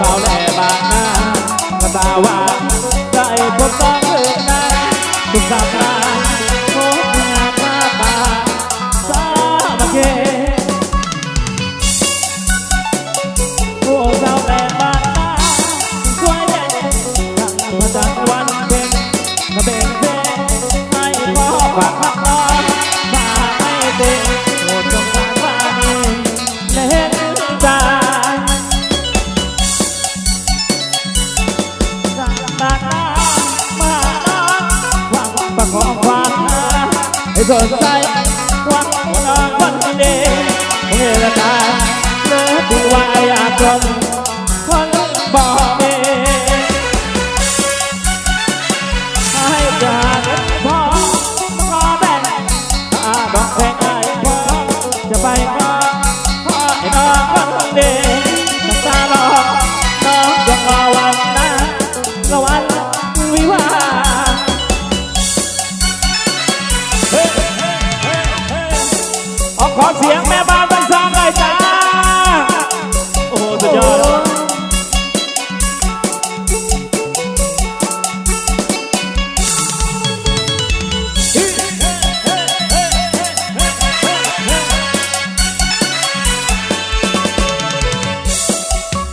สาวแห ใ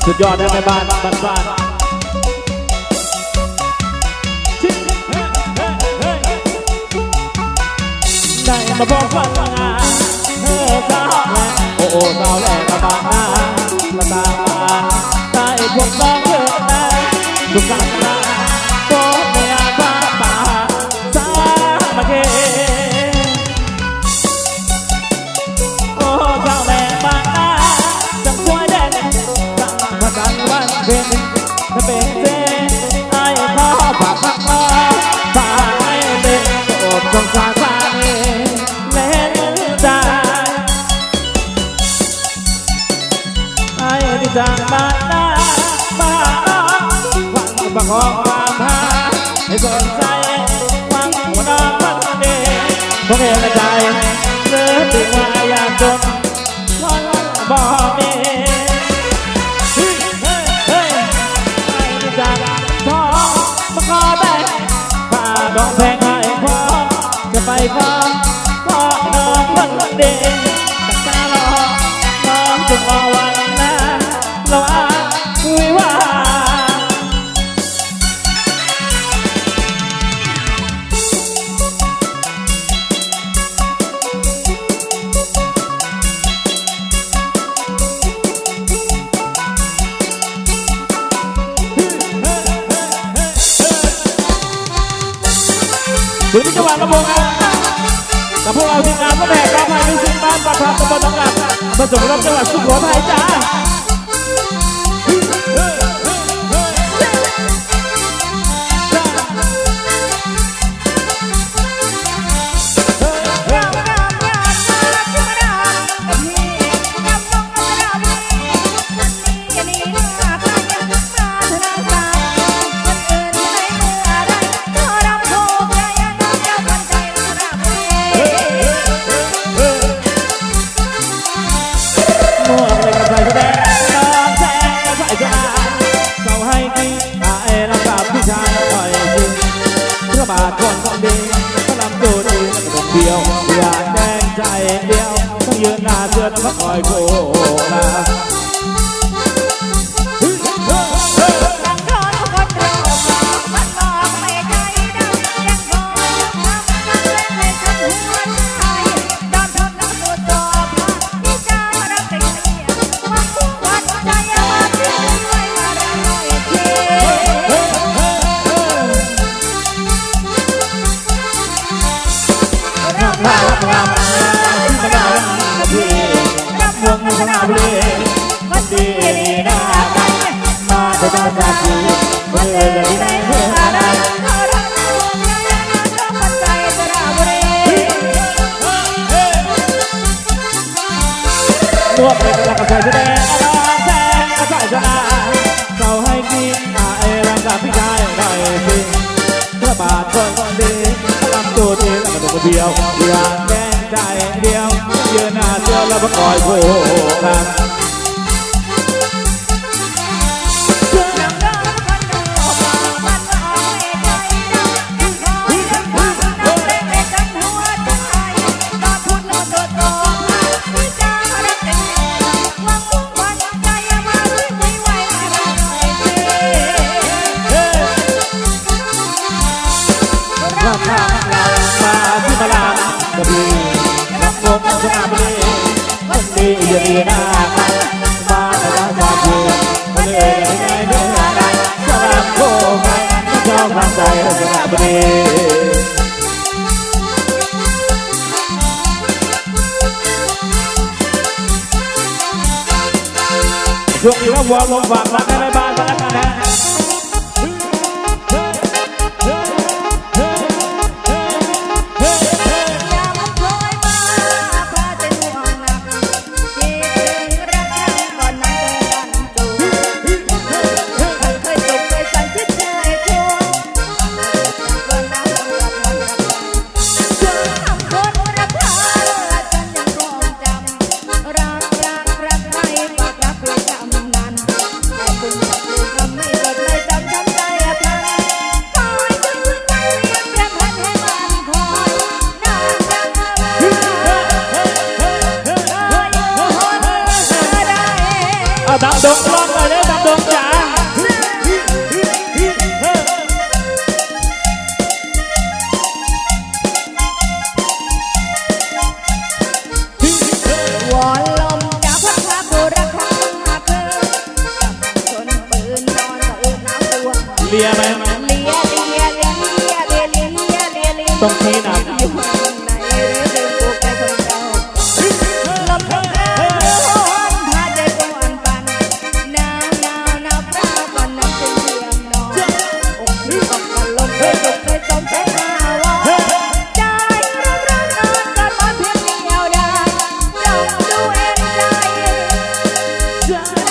สุดยอดนะแม่บ้านบ้านบ้านได้มาบอกว่างานเธอสาวแหล่โอ้โอ้สาวแหล่กระบาดหน้าละตาบานตายพวกน้องเยอะนะทุกครั้ง หวังประคองความหาให้สนใจหวังหัวน้องคนดีคงเห็นใจเลือติว่าอยากจนคนบอกมีเฮ้ยเฮ้ยเฮ้ยไม่ได้จากทองมาขอแบ่งค่าดอกแพงให้พอจะไปขอ ถึงที่จังหวัดลำพูนครับกับพวกเราทีมงานก็แห่กองพันมิวสิกบ้านปากคลองตำบลหนองหลักอำเภอสมรบจังหวัดสุโขทัยจ้า บาทคนก็ดีก็ลำตัวดีเดียวอยากแดงใจเดียวต้องยืนหน้าเสื้อต้องคอยโวบเลยกับใส่แสดงน้องแสงใส่ชนะเขาให้กินอาเอรังกับพี่ชายหน่อยสิเพื่อบาทคนดีลำตัวดีแล้วก็ตัวเดียวอยากแดงใจเดียวยืนหน้าเสื้อแล้วก็คอยโผล่กัน เบรช่วงนี้ว่าวอลลงฝากรักได้ไหมบ้านบ้านนะฮะ দাদা die.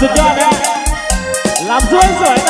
สุดยอดนะลำสวยสวย